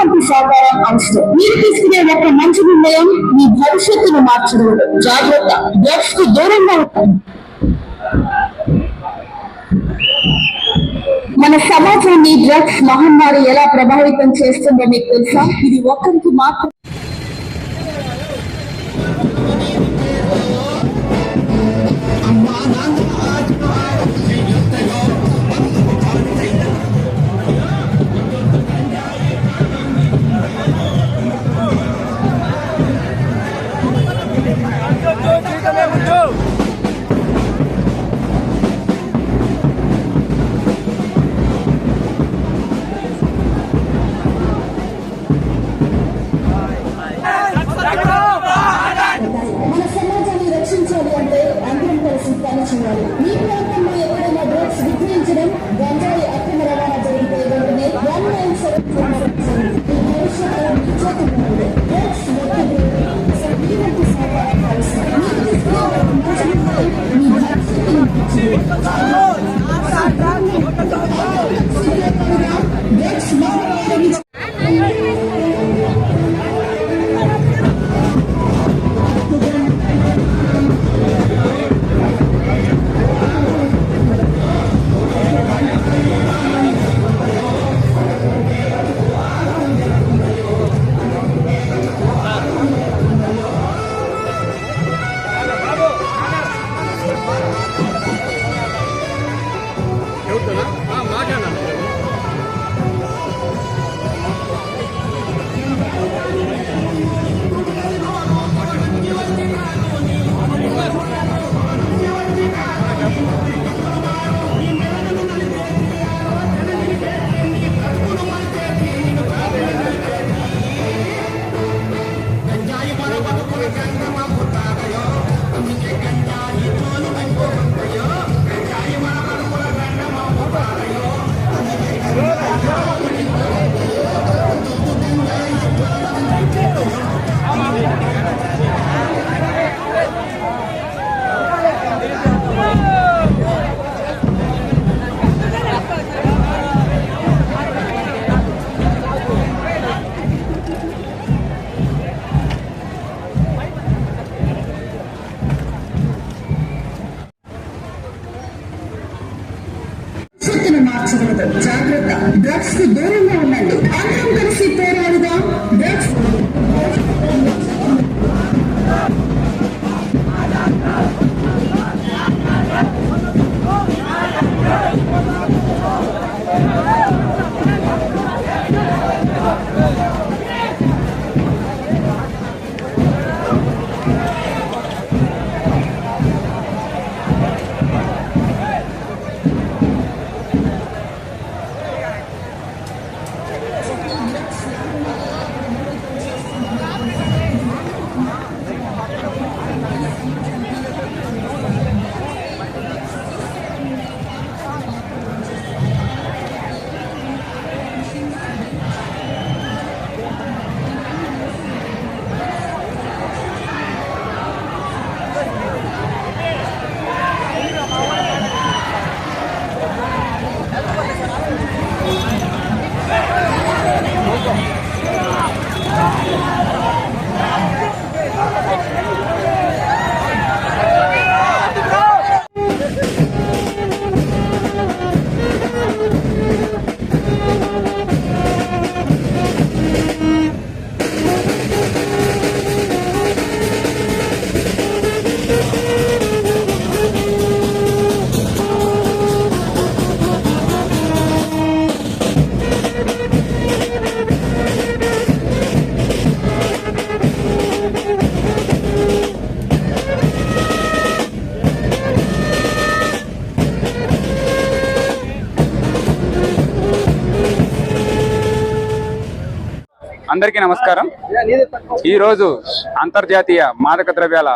ఎటువంటి సహకారం అవసరం మీరు తీసుకునే ఒక మంచి నిర్ణయం మీ భవిష్యత్తును మార్చడం జాగ్రత్త. డ్రగ్స్కు దూరంగా ఉండండి. మన సమాజాన్ని డ్రగ్స్ మహమ్మారి ఎలా ప్రభావితం చేస్తుందో మీకు తెలుసా? ఇది ఒక్కరికి మాత్రం మన సమాజాన్ని రక్షించాలి అంటే అందరం కలిసి పని చేయాలి మీ ప్రాంతంలో ఎక్కడైనా డ్రగ్స్ విక్రయించడం గంజాయి అక్రమ రవాణా జరిగితే వెంటనే వన్ నైన్ సెవెన్ ఫోర్ మీ భవిష్యత్తు భవిష్యత్తును డ్రగ్స్ దూరంగా ఉండండి అందరం కలిసి పోరాడుదాం. అందరికీ నమస్కారం. ఈరోజు అంతర్జాతీయ మాదక ద్రవ్యాల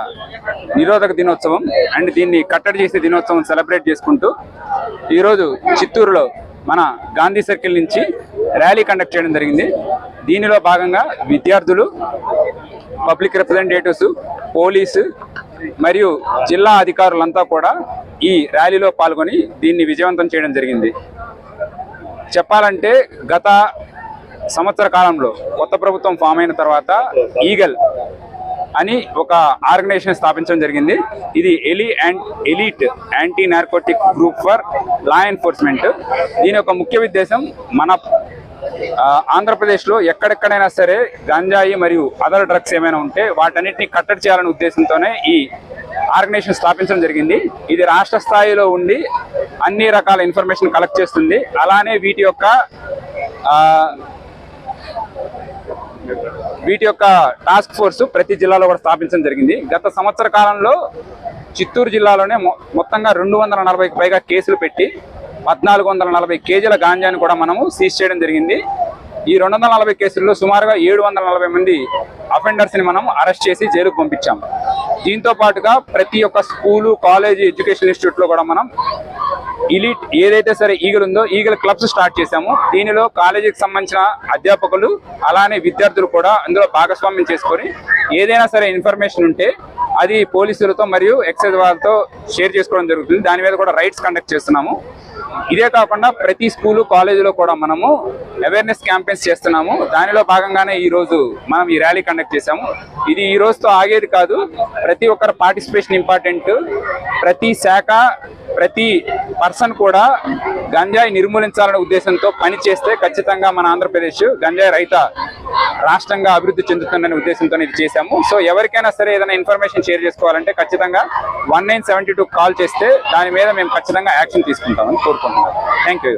నిరోధక దినోత్సవం అండ్ దీన్ని కట్టడి చేసే దినోత్సవం సెలబ్రేట్ చేసుకుంటూ ఈరోజు చిత్తూరులో మన గాంధీ సర్కిల్ నుంచి ర్యాలీ కండక్ట్ చేయడం జరిగింది. దీనిలో భాగంగా విద్యార్థులు పబ్లిక్ రిప్రజెంటేటివ్స్ పోలీసు మరియు జిల్లా అధికారులంతా కూడా ఈ ర్యాలీలో పాల్గొని దీన్ని విజయవంతం చేయడం జరిగింది. చెప్పాలంటే గత సంవత్సర కాలంలో కొత్త ప్రభుత్వం ఫామ్ అయిన తర్వాత ఈగల్ అని ఒక ఆర్గనైజేషన్ స్థాపించడం జరిగింది. ఇది ఎలి and elite anti narcotic group for law enforcement. దీని యొక్క ముఖ్య ఉద్దేశం మన ఆంధ్రప్రదేశ్లో ఎక్కడెక్కడైనా సరే గంజాయి మరియు అదర్ డ్రగ్స్ ఏమైనా ఉంటే వాటన్నిటిని కట్టడి చేయాలనే ఉద్దేశంతోనే ఈ ఆర్గనైజేషన్ స్థాపించడం జరిగింది. ఇది రాష్ట్ర స్థాయిలో ఉండి అన్ని రకాల ఇన్ఫర్మేషన్ కలెక్ట్ చేస్తుంది. అలానే వీటి యొక్క వీటి యొక్క టాస్క్ ఫోర్స్ ప్రతి జిల్లాలో కూడా స్థాపించడం జరిగింది. గత సంవత్సర కాలంలో చిత్తూరు జిల్లాలోనే మొ- మొత్తంగా రెండు వందల నలభైకి పైగా కేసులు పెట్టి పద్నాలుగు వందల నలభై కేజీల గాంజాని కూడా మనము సీజ్ చేయడం జరిగింది. ఈ రెండు వందల నలభై కేసుల్లో సుమారుగా ఏడు వందల నలభై మంది అఫెండర్స్ని మనం అరెస్ట్ చేసి జైలుకు పంపించాం. దీంతో పాటుగా ప్రతి ఒక్క స్కూలు కాలేజీ ఎడ్యుకేషన్ ఇన్స్టిట్యూట్లో కూడా మనం ఇలీట్ ఏదైతే సరే ఈగలు ఉందో ఈగల క్లబ్స్ స్టార్ట్ చేశాము. దీనిలో కాలేజీకి సంబంధించిన అధ్యాపకులు అలానే విద్యార్థులు కూడా అందులో భాగస్వామ్యం చేసుకొని ఏదైనా సరే ఇన్ఫర్మేషన్ ఉంటే అది పోలీసులతో మరియు ఎక్సైజ్ వాళ్ళతో షేర్ చేసుకోవడం జరుగుతుంది. దాని మీద కూడా రైట్స్ కండక్ట్ చేస్తున్నాము. ఇదే కాకుండా ప్రతి స్కూలు కాలేజీలో కూడా మనము అవేర్నెస్ క్యాంపెయిన్స్ చేస్తున్నాము. దానిలో భాగంగానే ఈ రోజు మనం ఈ ర్యాలీ కండక్ట్ చేశాము. ఇది ఈ రోజుతో ఆగేది కాదు. ప్రతి ఒక్కరి పార్టిసిపేషన్ ఇంపార్టెంట్ ప్రతి శాఖ ప్రతి పర్సన్ కూడా గంజాయి నిర్మూలించాలనే ఉద్దేశంతో పని చేస్తే ఖచ్చితంగా మన ఆంధ్రప్రదేశ్ గంజాయి రహిత రాష్ట్రంగా అభివృద్ధి చెందుతుందనే ఉద్దేశంతో ఇది చేశాము. సో ఎవరికైనా సరే ఏదైనా ఇన్ఫర్మేషన్ షేర్ చేసుకోవాలంటే ఖచ్చితంగా one nine seventy two call చేస్తే దాని మీద మేము ఖచ్చితంగా యాక్షన్ తీసుకుంటామని కోరుకుంటున్నాం థ్యాంక్ యూ.